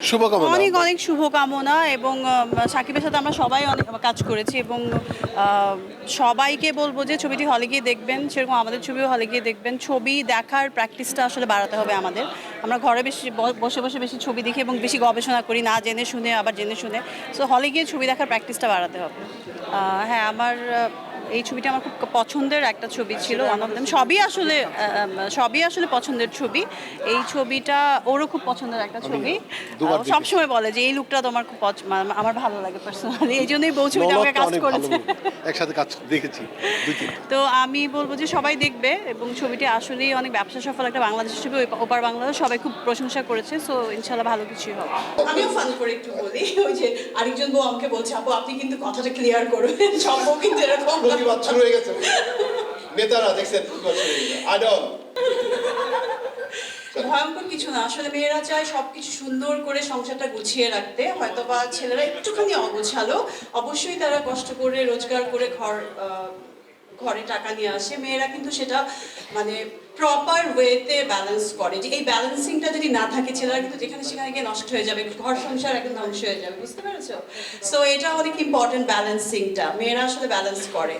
শুভকামনা। অনেক অনেক শুভকামনা এবং সাকিবের সাথে আমরা সবাই অনেক কাজ করেছি এবং সবাইকে বলব যে ছবিটি হলে গিয়ে দেখবেন, সেরকম আমাদের ছবিও হলে গিয়ে দেখবেন। ছবি দেখার প্র্যাকটিসটা আসলে বাড়াতে হবে আমাদের। আমরা ঘরে বেশি বসে বসে বেশি ছবি দেখি এবং বেশি গবেষণা করি, না জেনে শুনে, আবার জেনে শুনে। সো হলে গিয়ে ছবি দেখার প্র্যাকটিসটা বাড়াতে হবে। হ্যাঁ আমার এই ছবিটা আমার খুব পছন্দের একটা ছবি ছিল ওয়ান অফ দেম সবই আসলে সবই আসলে পছন্দের ছবি। এই ছবিটা ওরও খুব পছন্দের একটা ছবি। সবসময় বলে যে এই লুকটা তোমার খুব আমার ভালো লাগে পার্সোনালি এই জন্যই বউ ছবিটা আমাকে কাজ করেছে। একসাথে কাজ দেখেছি তো আমি বলব যে সবাই দেখবে এবং ছবিটি আসলেই অনেক ব্যবসা সফল একটা বাংলাদেশ ছবি। ওই- ওপার বাংলাদেশ সবাই খুব প্রশংসা করেছে সো ইনশাল্লাহ ভালো কিছুই হবে। আমিও ফান করে একটু বলি ওই যে আরেকজন বউ আমাকে বলছে আপু আপনি কিন্তু কথাটা ক্লিয়ার করবেন সব কিন্তু এরকম। প্রতিবাদ শুরু হয়ে গেছে। নেতারা দেখছেন আডম ভয়ঙ্কর কিছু না। আসলে মেয়েরা চায় সবকিছু সুন্দর করে সংসারটা গুছিয়ে রাখতে। হয়তো বা ছেলেরা একটুখানি অগোছালো। অবশ্যই তারা কষ্ট করে, রোজগার করে ঘর ঘরে টাকা নিয়ে আসে, মেয়েরা কিন্তু সেটা মানে প্রপার ওয়েতে ব্যালেন্স করে যে এই ব্যালেন্সিংটা যদি না থাকে, ছেলেরা কিন্তু যেখানে সেখানে গিয়ে নষ্ট হয়ে যাবে, ঘর সংসার একদম ধ্বংস হয়ে যাবে, বুঝতে পেরেছ? সো এটা অনেক ইম্পর্টেন্ট ব্যালেন্সিংটা মেয়েরা আসলে ব্যালেন্স করে।